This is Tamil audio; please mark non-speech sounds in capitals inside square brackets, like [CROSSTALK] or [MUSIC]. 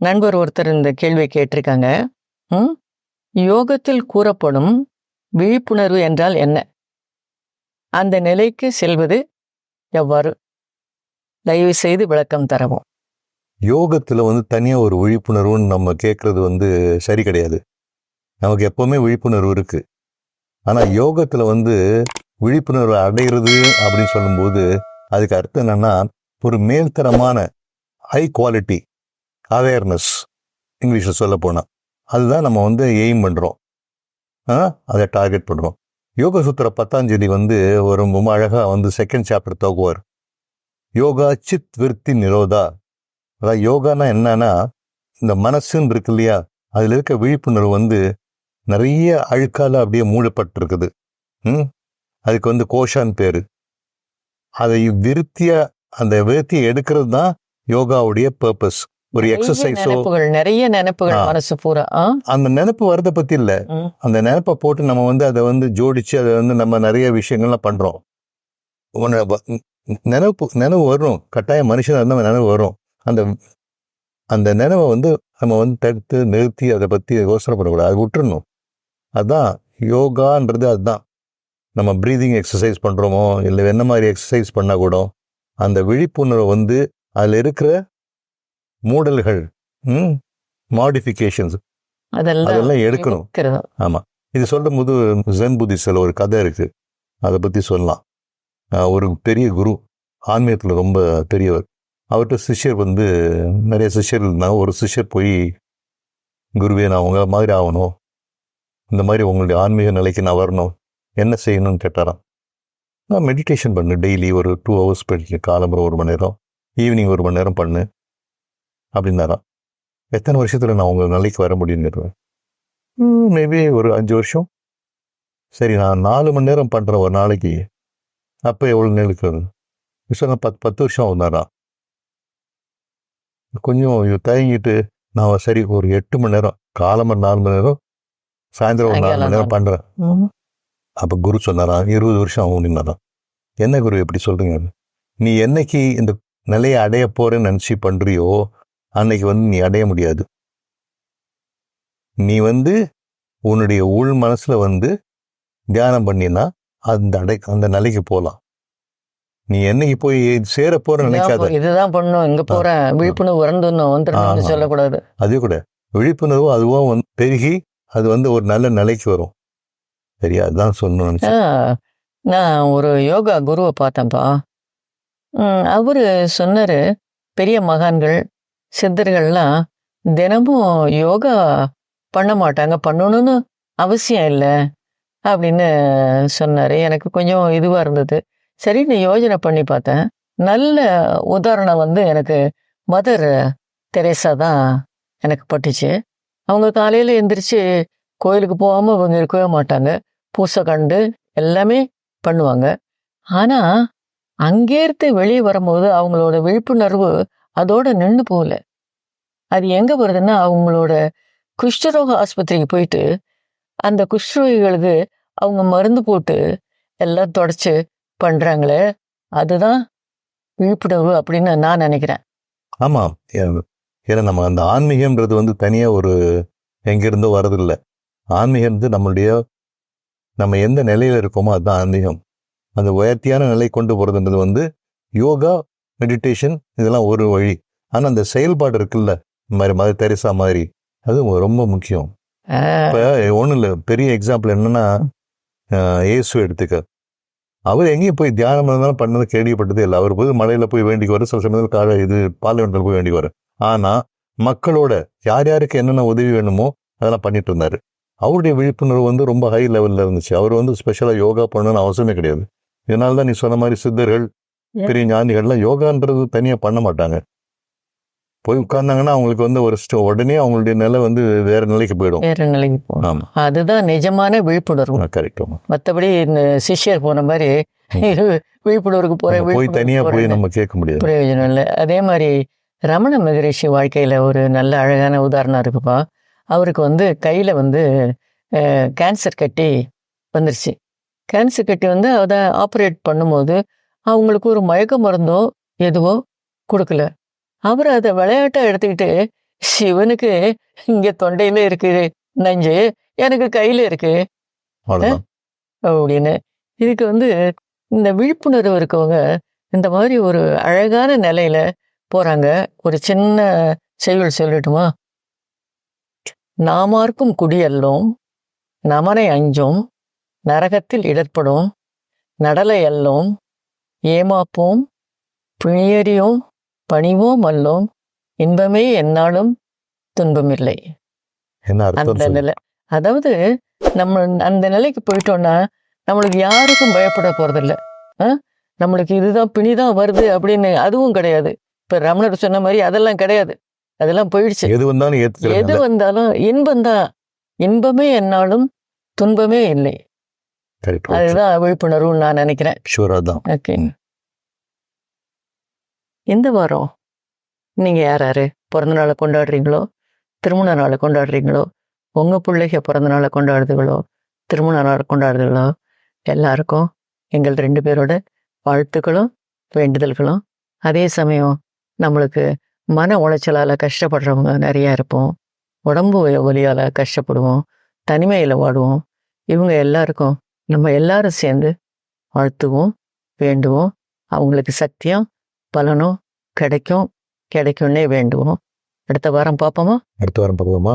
நண்பர் ஒருத்தர் இந்த கேள்வியை கேட்டிருக்காங்க. ம்? யோகத்தில் கூறப்படும் விழிப்புணர்வு என்றால் என்ன? அந்த நிலைக்கு செல்வது எவ்வாறு? தயவு செய்து விளக்கம் தரவும். யோகத்தில் வந்து தனியாக ஒரு விழிப்புணர்வுன்னு நம்ம கேட்குறது வந்து சரி கிடையாது. நமக்கு எப்போவுமே விழிப்புணர்வு இருக்குது ஆனால் யோகத்தில் வந்து விழிப்புணர்வு அடைகிறது அப்படின்னு சொல்லும்போது அதுக்கு அர்த்தம் என்னன்னா ஒரு மேல்தரமான ஹை குவாலிட்டி அவேர்னஸ் இங்கிலீஷில் சொல்ல போனால் அதுதான் நம்ம வந்து எய்ம் பண்ணுறோம் அதை டார்கெட் பண்ணுறோம் யோக சூத்திர பத்தாஞ்சலி வந்து ஒரு ரொம்ப அழகாக வந்து செகண்ட் சாப்டர் தொகுவார் யோகா சித் விருத்தி நிரோதா. அதாவது யோகானா என்னன்னா இந்த மனசுன்னு இருக்கு இல்லையா? அதில் இருக்க விழிப்புணர்வு வந்து நிறைய அழுக்கால அப்படியே மூடப்பட்டிருக்குது. ம்? அதுக்கு வந்து கோஷான் பேர். அதை விருத்தியாக அந்த விருத்தியை எடுக்கிறது தான் யோகாவுடைய பர்பஸ் ஒரு எக்ஸசைஸோ நிறைய நினைப்புகள். மனசு பூரா? அந்த நினைப்பு வரதை பத்தி இல்ல. அந்த நினைப்பை போட்டு நம்ம வந்து அதை வந்து ஜோடிச்சு அதை வந்து நம்ம நிறைய விஷயங்கள்லாம் பண்றோம். நினைப்பு நினைவு வரும். கட்டாயம் மனுஷன் இருந்தால் நினைவு வரும். அந்த அந்த நினைவை வந்து நம்ம வந்து தடுத்து நிறுத்தி அதை பத்தி யோசனை பண்ணக்கூடாது அது விட்டுறணும். அதுதான் யோகான்றது அதுதான். நம்ம ப்ரீதிங் எக்ஸசைஸ் பண்றோமோ இல்லை என்ன மாதிரி எக்ஸசைஸ் பண்ணா கூட அந்த விழிப்புணர்வு வந்து அதில் இருக்கிற மூடல்கள் மாடிஃபிகேஷன்ஸ் அதெல்லாம் அதெல்லாம் எடுக்கணும். இருக்கிறது. இது சொல்லும் போது ஜென் புத்திஸ்டில் ஒரு கதை இருக்கு. அதை பத்தி சொல்லலாம். ஒரு பெரிய குரு ஆன்மீகத்தில் ரொம்ப பெரியவர். அவர்கிட்ட சிஷ்யர் வந்து நிறைய சிஷ்யர் இருந்தாங்க. ஒரு சிஷ்யர் போய் குருவே நான் உங்களை மாதிரி ஆகணும். இந்த மாதிரி உங்களுடைய ஆன்மீக நிலைக்கு நான் வரணும். என்ன செய்யணும்னு கேட்டாராம். நான் மெடிடேஷன் பண்ணு. டெய்லி ஒரு டூ ஹவர்ஸ் படிக்க. காலம்புற ஒரு மணி நேரம். ஈவினிங் ஒரு மணி நேரம் பண்ணு. அப்படின்னாராம். எத்தனை வருஷத்துல நான் உங்க நிலைக்கு வர முடியும்னு கேட்டுவேன் மேபி ஒரு அஞ்சு வருஷம். சரி நான் நாலு மணி நேரம் பண்ணுறேன் ஒரு நாளைக்கு அப்போ எவ்வளோ நேருக்கு சொன்ன பத்து பத்து வருஷம் ஆகுனாரா கொஞ்சம் தயங்கிட்டு நான் சரி ஒரு எட்டு மணி நேரம் காலம்பர் நாலு மணி நேரம் சாயந்தரம் ஒரு நாலு மணி நேரம் பண்ணுறேன். அப்போ குரு சொன்னாராம் இருபது வருஷம் ஆகும் அப்படின்னாராம். என்ன குரு எப்படி சொல்றீங்க? நீ என்னைக்கு இந்த நிலையை அடைய போறேன்னு நினச்சி பண்றியோ அன்னைக்கு வந்து நீ அடைய முடியாது. நீ வந்து உன்னுடைய உள் மனசுல வந்து தியானம் பண்ணினா அந்த அடை அந்த நிலைக்கு போகலாம் நீ என்னைக்கு போய் சேர போற நினைக்காத. இதுதான் பண்ணும் இங்க போறேன்? விழிப்புணர்வு வரந்துடணும் வந்துடணும்னு ஆமா. சொல்லக்கூடாது. அதே கூட. விழிப்புணர்வு அதுவும் வந்து பெருகி அது வந்து ஒரு நல்ல நிலைக்கு வரும். சரியா? அதுதான் ஆ, நான் ஒரு யோகா குருவை பார்த்தேன்ப்பா அவரு சொன்னாரு பெரிய மகான்கள் சித்தர்கள்லாம் தினமும் யோகா பண்ண மாட்டாங்க. பண்ணணும்னு அவசியம் இல்லை அப்படின்னு சொன்னார். எனக்கு கொஞ்சம் இதுவாக இருந்தது. சரின்னு யோஜனை பண்ணி பார்த்தேன். நல்ல உதாரணம் வந்து எனக்கு மதர் தெரேசா தான் எனக்கு பட்டுச்சு. அவங்க காலையில் எந்திரிச்சு கோயிலுக்கு போகாமல் அவங்க இருக்கவே மாட்டாங்க. பூசை கண்டு எல்லாமே பண்ணுவாங்க. ஆனால் அங்கேருந்து வெளியே வரும்போது அவங்களோட விழிப்புணர்வு அதோடு நின்று போகல. அது எங்க வருதுன்னா அவங்களோட குஷ்டரோக ஆஸ்பத்திரிக்கு போயிட்டு அந்த குஷ்டரோகிகளுக்கு அவங்க மருந்து போட்டு எல்லாம் தொடச்சு பண்றாங்களே அதுதான் விழிப்புணர்வு அப்படின்னு நான் நினைக்கிறேன். ஆமாம் ஏன்னா நம்ம அந்த ஆன்மீகம்ன்றது வந்து தனியாக ஒரு எங்கிருந்தோ வரதில்லை. ஆன்மீகம் வந்து நம்மளுடைய நம்ம எந்த நிலையில் இருக்கோமோ அதுதான் ஆன்மீகம். அந்த உயர்த்தியான நிலை கொண்டு போகிறதுன்றது வந்து யோகா மெடிடேஷன் இதெல்லாம் ஒரு வழி. ஆனால் அந்த செயல்பாடு இருக்குல்ல இந்த மாதிரி மதர் தெரசா மாதிரி. அது ரொம்ப முக்கியம். இப்போ ஒன்றும் இல்லை பெரிய எக்ஸாம்பிள் என்னன்னா இயேசு எடுத்துக்க. அவர் எங்கேயும் போய் தியானம் இருந்தாலும் பண்ணது கேள்விப்பட்டதே இல்லை. அவர் போய் மலையில போய் வேண்டிக்குவார் சில சமயத்தில் கால இது பார்லிமெண்ட்டில் போய் வேண்டிக்குவார் ஆனா மக்களோட யார் யாருக்கு என்னென்ன உதவி வேணுமோ அதெல்லாம் பண்ணிட்டு இருந்தாரு. அவருடைய விழிப்புணர்வு வந்து ரொம்ப ஹை லெவல்ல இருந்துச்சு. அவர் வந்து ஸ்பெஷலாக யோகா பண்ணணும்னு அவசியமே கிடையாது. இதனால தான் நீ சொன்ன மாதிரி சித்தர்கள் பெரிய ஞானிகள்லாம் யோகான்றது தனியாக பண்ண மாட்டாங்க. போய் உட்கார்ந்தாங்கன்னா அவங்களுக்கு வந்து ஒரு ஸ்ட- உடனே அவங்களுடைய நிலை வந்து வேற நிலைக்கு போயிடும். வேற நிலைக்கு போகணும் ஆமா. அதுதான் நிஜமான விழிப்புணர்வு. கரெக்ட் மற்றபடி இந்த சிஷ்யர் போன மாதிரி [LAUGHS] விழிப்புணர்வுக்கு போறேன் போய் விழிப்புணர்வுக்கு தனியா போய் நம்ம கேட்க முடியாது. பிரயோஜனம் இல்லை. அதே மாதிரி ரமண மகரிஷி வாழ்க்கையில ஒரு நல்ல அழகான உதாரணம் இருக்குப்பா. அவருக்கு வந்து கையில வந்து கேன்சர் கட்டி வந்துருச்சு. கேன்சர் கட்டி வந்து அதை ஆப்ரேட் பண்ணும்போது அவங்களுக்கு ஒரு மயக்க மருந்தோ எதுவோ கொடுக்கல. அவர் அதை விளையாட்டா எடுத்துக்கிட்டு சிவனுக்கு இங்க தொண்டையில இருக்கு நஞ்சு எனக்கு கையில இருக்கு. அப்படின்னு. இதுக்கு வந்து இந்த விழிப்புணர்வு இருக்கவங்க இந்த மாதிரி ஒரு அழகான நிலையில போறாங்க. ஒரு சின்ன செய்யுள் சொல்லட்டுமா? நாமார்க்கும் குடியல்லோம் நமனை அஞ்சோம் நரகத்தில் இடர்படும் நடலை அல்லோம் ஏமாப்போம் பிணியறியோம் பணிவோம் அல்லோம். இன்பமே என்னாலும் துன்பமில்லை. அந்த. நிலை. அதாவது நம்ம அந்த நிலைக்கு போயிட்டோம்னா நம்மளுக்கு யாருக்கும் பயப்பட போறதில்ல? நம்மளுக்கு இதுதான் பிணிதான் வருது அப்படின்னு அதுவும் கிடையாது. இப்ப ரமணர் சொன்ன மாதிரி அதெல்லாம் கிடையாது. அதெல்லாம் போயிடுச்சு. எது வந்தாலும் எது வந்தாலும் இன்பம்தான் இன்பமே என்னாலும் துன்பமே இல்லை. அதுதான் விழிப்புணர்வுன்னு நான் நினைக்கிறேன். தான் ஓகே. இந்த வாரம்? நீங்கள் யார் யார்? பிறந்த நாளை கொண்டாடுறீங்களோ? திருமண நாளை கொண்டாடுறீங்களோ? உங்கள் பிள்ளைக பிறந்த நாளை கொண்டாடுதுகளோ? திருமண நாள் கொண்டாடுதுகளோ? எல்லாருக்கும் எங்கள் ரெண்டு பேரோட வாழ்த்துக்களும் வேண்டுதல்களும். அதே சமயம் நம்மளுக்கு மன உளைச்சலால் கஷ்டப்படுறவங்க நிறையா இருப்போம். உடம்பு ஒலியால் கஷ்டப்படுவோம். தனிமையில் வாடுவோம். இவங்க எல்லாருக்கும் நம்ம எல்லாரும் சேர்ந்து வாழ்த்துவோம் வேண்டுவோம். அவங்களுக்கு சத்தியம் பலனும் கிடைக்கும். கிடைக்கும்னே வேண்டுவோம். அடுத்த வாரம் பார்ப்போமா? அடுத்த வாரம் பார்ப்போமா?